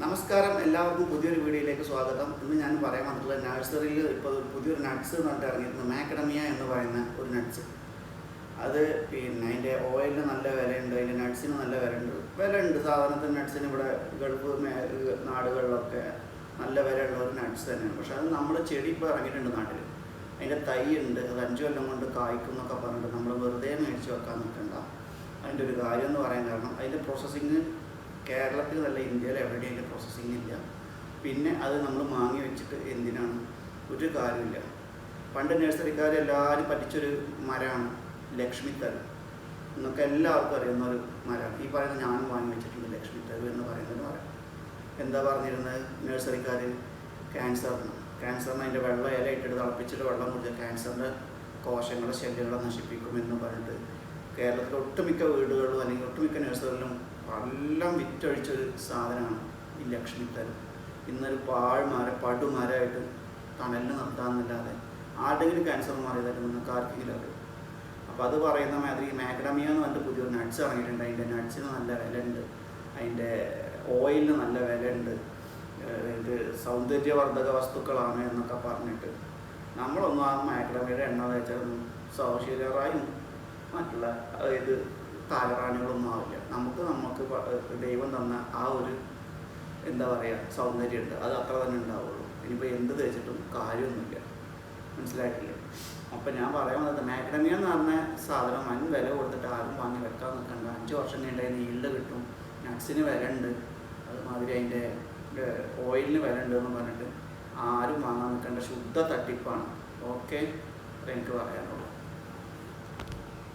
നമസ്കാരം എല്ലാവർക്കും പുതിയൊരു വീഡിയോയിലേക്ക് സ്വാഗതം. ഇന്ന് ഞാൻ പറയാൻ വന്നിട്ടുള്ള നഴ്സറിയിൽ ഇപ്പോൾ പുതിയൊരു നട്ട്സ് എന്ന് പറഞ്ഞിട്ട് ഇറങ്ങിയിരുന്നു മാക്കഡമിയ എന്ന് പറയുന്ന ഒരു നട്ട്സ് അത് പിന്നെ അതിന്റെ ഓയിലിന് നല്ല വിലയുണ്ട്. അതിന്റെ നട്ട്സിന് നല്ല വിലയുണ്ട്. വിലയുണ്ട്. സാധാരണത്തിന് നട്ട്സിന് ഇവിടെ ഗൾഫ് നാടുകളിലൊക്കെ നല്ല വിലയുള്ള ഒരു നട്ട്സ് തന്നെയാണ്. പക്ഷെ അത് നമ്മൾ ചെടി ഇപ്പോൾ ഇറങ്ങിയിട്ടുണ്ട് നാട്ടിൽ. അതിന്റെ തൈ ഉണ്ട് അത് അഞ്ചു കൊല്ലം കൊണ്ട് കായ്ക്കും എന്നൊക്കെ പറഞ്ഞിട്ട് നമ്മൾ വെറുതെ മേടിച്ച് വെക്കാൻ നിൽക്കണ്ട. അതിന്റെ ഒരു കാര്യം എന്ന് പറയാൻ കാരണം അതിന്റെ പ്രോസസ്സിങ് കേരളത്തിൽ നല്ല ഇന്ത്യയിൽ എവിടെയും അതിന്റെ പ്രോസസ്സിങ് ഇല്ല. പിന്നെ അത് നമ്മൾ മാങ്ങി വെച്ചിട്ട് എന്തിനാണ്? ഒരു കാര്യമില്ല പണ്ട് നഴ്സറിക്കാർ എല്ലാവരും പറ്റിച്ചൊരു മരമാണ് ലക്ഷ്മി തരു എന്നൊക്കെ എല്ലാവർക്കും അറിയുന്ന ഒരു മരമാണ് ഈ പറയുന്നത് ഞാനും വാങ്ങി വെച്ചിട്ടുണ്ട് ലക്ഷ്മി തരു എന്ന് പറയുന്നത് മരം. എന്താ പറഞ്ഞിരുന്നത്? നഴ്സറിക്കാർ ക്യാൻസറിന് ക്യാൻസറിന് അതിന്റെ വെള്ളം ഇല ഇട്ടിട്ട് തിളപ്പിച്ചിട്ട് വെള്ളം കുടിച്ചാൽ ക്യാൻസറിന്റെ കോശങ്ങളെ ശല്യങ്ങളെ നശിപ്പിക്കും എന്ന് പറഞ്ഞിട്ട് കേരളത്തിലെ ഒട്ടുമിക്ക വീടുകളിലും അല്ലെങ്കിൽ ഒട്ടുമിക്ക നഴ്സറികളിലും എല്ലാം വിറ്റഴിച്ചൊരു സാധനമാണ് ഈ ലക്ഷ്മിത്തരം ഇന്നൊരു പാഴ്മാരെ പടുമാരായിട്ട് തണലിന് നിർത്താമെന്നല്ലാതെ ആരുടെങ്കിലും ക്യാൻസർ മാറിയതായിട്ട് നിങ്ങൾക്ക് ആർക്കെങ്കിലും അത് അപ്പോൾ അത് പറയുന്ന മാതിരി മാക്ഡമിയ എന്ന് പറഞ്ഞിട്ട് പുതിയൊരു നട്ട്സ് ഇറങ്ങിയിട്ടുണ്ട്. അതിന്റെ നട്ട്സിന് നല്ല വിലയുണ്ട്. അതിന്റെ ഓയിലിന് നല്ല വിലയുണ്ട്. ഇത് സൗന്ദര്യവർദ്ധക വസ്തുക്കളാണ് എന്നൊക്കെ പറഞ്ഞിട്ട് നമ്മളൊന്നും ആ മാക്ഡമിയുടെ എണ്ണ തേച്ചാലൊന്നും സൗശീലറായും മറ്റുള്ള ഇത് താലറാണികളൊന്നും ആവില്ല. നമുക്ക് നമുക്ക് ദൈവം തന്ന ആ ഒരു എന്താ പറയുക സൗന്ദര്യമുണ്ട് അത് അത്ര തന്നെ ഉണ്ടാവുള്ളൂ. ഇനിയിപ്പോൾ എന്ത് തേച്ചിട്ടും കാര്യമൊന്നുമില്ല. മനസ്സിലായിട്ടില്ല? അപ്പം ഞാൻ പറയാൻ വന്നത് മാക്ഡമിയ എന്ന് പറഞ്ഞ സാധനം വൻ വില കൊടുത്തിട്ട് ആരും വാങ്ങി വെക്കാൻ നിൽക്കണ്ട. അഞ്ച് വർഷം കഴിഞ്ഞാൽ അതിന് ഈൽഡ് കിട്ടും. നട്ട്സിന് വില ഉണ്ട് അതുമാതിരി അതിന്റെ ഓയിലിന് വില ഉണ്ട് എന്ന് പറഞ്ഞിട്ട് ആരും വാങ്ങാൻ നിൽക്കേണ്ട. ശുദ്ധ തട്ടിപ്പാണ്. ഓക്കെ? എനിക്ക് പറയാം